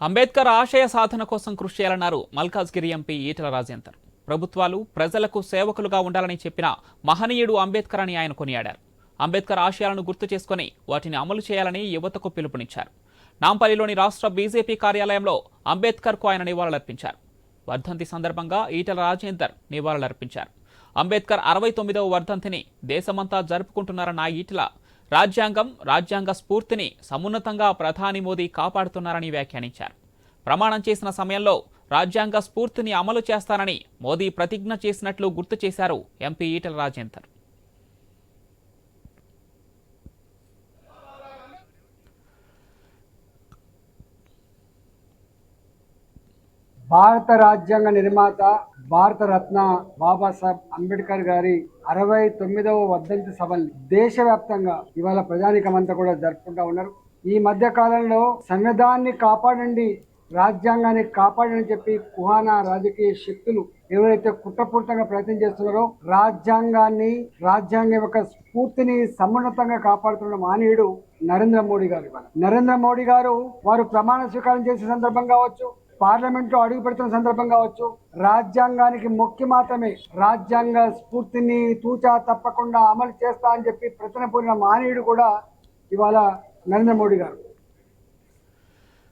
అంబేద్కర్ ఆశయ సాధన కోసం కృషి చేయాలన్నారు మల్కాజ్గిరి ఎంపీ ఈటల రాజేందర్. ప్రభుత్వాలు ప్రజలకు సేవకులుగా ఉండాలని చెప్పిన మహనీయుడు అంబేద్కర్ అని ఆయన కొనియాడారు. అంబేద్కర్ ఆశయాలను గుర్తు చేసుకుని వాటిని అమలు చేయాలని యువతకు పిలుపునిచ్చారు. నాంపల్లిలోని రాష్ట్ర బీజేపీ కార్యాలయంలో అంబేద్కర్కు ఆయన నివాళులర్పించారు. వర్ధంతి సందర్భంగా ఈటల రాజేందర్ నివాళులర్పించారు. అంబేద్కర్ అరవై తొమ్మిదవ వర్ధంతిని దేశమంతా జరుపుకుంటున్నారన్న ఈటల రాజ్యాంగం రాజ్యాంగ స్ఫూర్తిని సమున్నతంగా ప్రధాని మోదీ కాపాడుతున్నారని వ్యాఖ్యానించారు. ప్రమాణం చేసిన సమయంలో రాజ్యాంగ స్ఫూర్తిని అమలు చేస్తానని మోదీ ప్రతిజ్ఞ చేసినట్లు గుర్తు చేశారు ఎంపీ ఈటల రాజేందర్. భారత రాజ్యాంగ నిర్మాత భారత రత్న బాబాసాహెబ్ అంబేద్కర్ గారి అరవై తొమ్మిదవ వర్ధంతి సభల్ని దేశవ్యాప్తంగా ఇవాళ ప్రజానికమంతా కూడా జరుపుకుంటా ఉన్నారు. ఈ మధ్య కాలంలో సంవిధాన్ని కాపాడండి రాజ్యాంగాన్ని కాపాడని చెప్పి కుహానా రాజకీయ శక్తులు ఎవరైతే కుట్రపూరితంగా ప్రయత్నం చేస్తున్నారో రాజ్యాంగాన్ని రాజ్యాంగం యొక్క స్ఫూర్తిని సమున్నతంగా కాపాడుతున్న మానవుడు నరేంద్ర మోడీ గారు నరేంద్ర మోడీ గారు వారు ప్రమాణ స్వీకారం చేసే సందర్భం కావచ్చు పార్లమెంట్లో అడుగు పెడుతున్న సందర్భం కావచ్చు రాజ్యాంగానికి మొక్కి మాత్రమే రాజ్యాంగ స్ఫూర్తిని తూచా తప్పకుండా అమలు చేస్తా అని చెప్పి ప్రతిన పూరిన మానవుడు కూడా ఇవాళ నరేంద్ర మోడీ గారు.